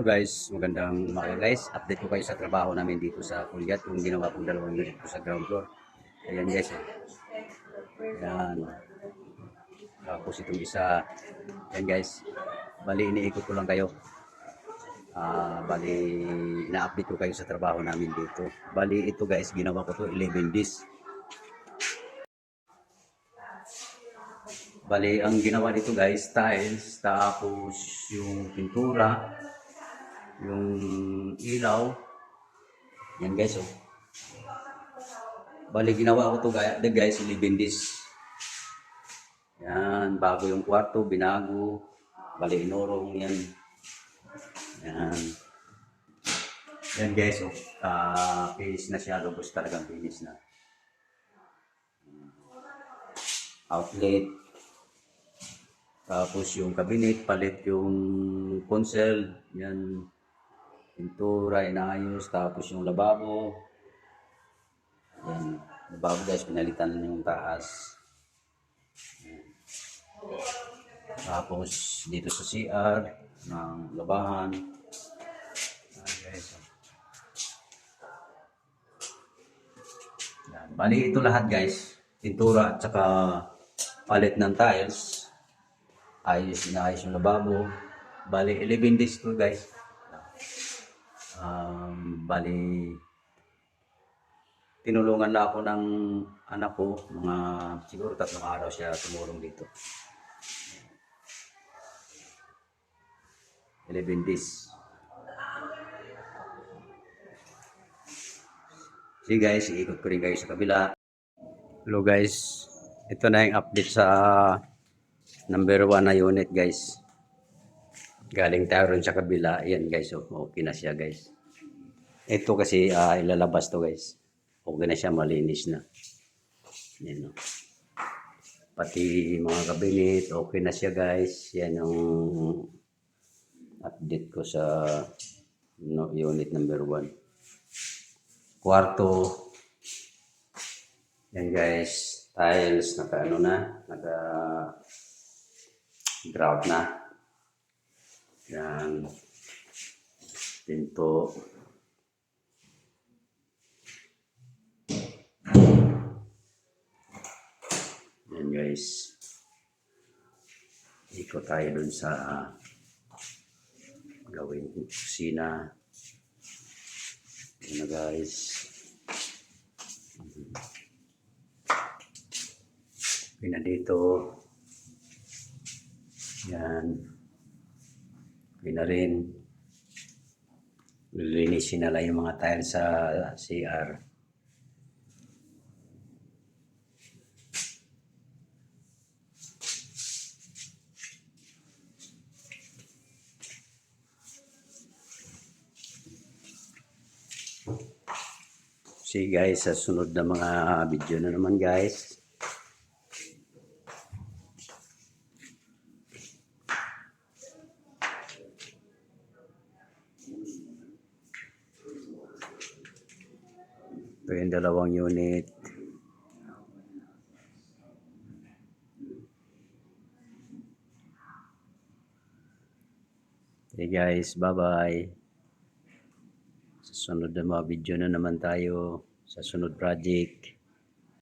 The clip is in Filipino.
Hello guys, magandang umaga guys. Update ko kayo sa trabaho namin dito sa Pulyat. Yung ginawa kong dalawang unit ko sa ground floor. Ayan guys. eh. Ayan. Tapos itong isa. Ayan guys. Bali, iniikot ko lang kayo. Ah, bali, ina-update ko kayo sa trabaho namin dito. Bali, ito guys, ginawa ko to 11 days. Bali, ang ginawa dito guys, tiles, tapos yung pintura, yung ilaw. Yan guys, oh. Bali, ginawa ko to guys, the guys, 11 days. Yan, bago yung kwarto, binago. Bali, inorong yan. Yan. Yan guys, oh. Ah, finish na siya, lubos talagang finish na. Outlet, tapos yung cabinet, palit yung console, yan, pintura, inayos, tapos yung lababo. Yan, lababo guys, pinalitan na yung taas. Yan. Tapos dito sa CR, ng labahan. Yan guys. Yan. Bali ito lahat guys, pintura at saka palit ng tiles ayos inaayos yung lababo. Bali, 11 days to guys. Bali, tinulungan na ako ng anak ko. Mga siguro tatlong araw siya tumulong dito. 11 days. Sige guys, iikot ko rin kayo sa kabila. Hello guys, ito na yung update sa number 1 na unit guys galing tayo ron sa kabila yan guys oh, okay na siya guys ito kasi ah, ilalabas to guys okay na siya malinis na yan oh. pati mga cabinet okay na siya guys yan yung update ko sa no, unit number 1 kwarto yan guys tiles naka ano na naka grout na. Yan. Pinto. Guys. Ikot tayo dun sa gawin kong kusina. Yan na guys. Pina dito. Yan. Okay na rin. Lilinisin na yung mga tiles sa CR. See guys, sa sunod na mga video na naman guys. Ito yung dalawang unit. Okay guys, bye-bye. Sa sunod na mga video na naman tayo sa sunod project.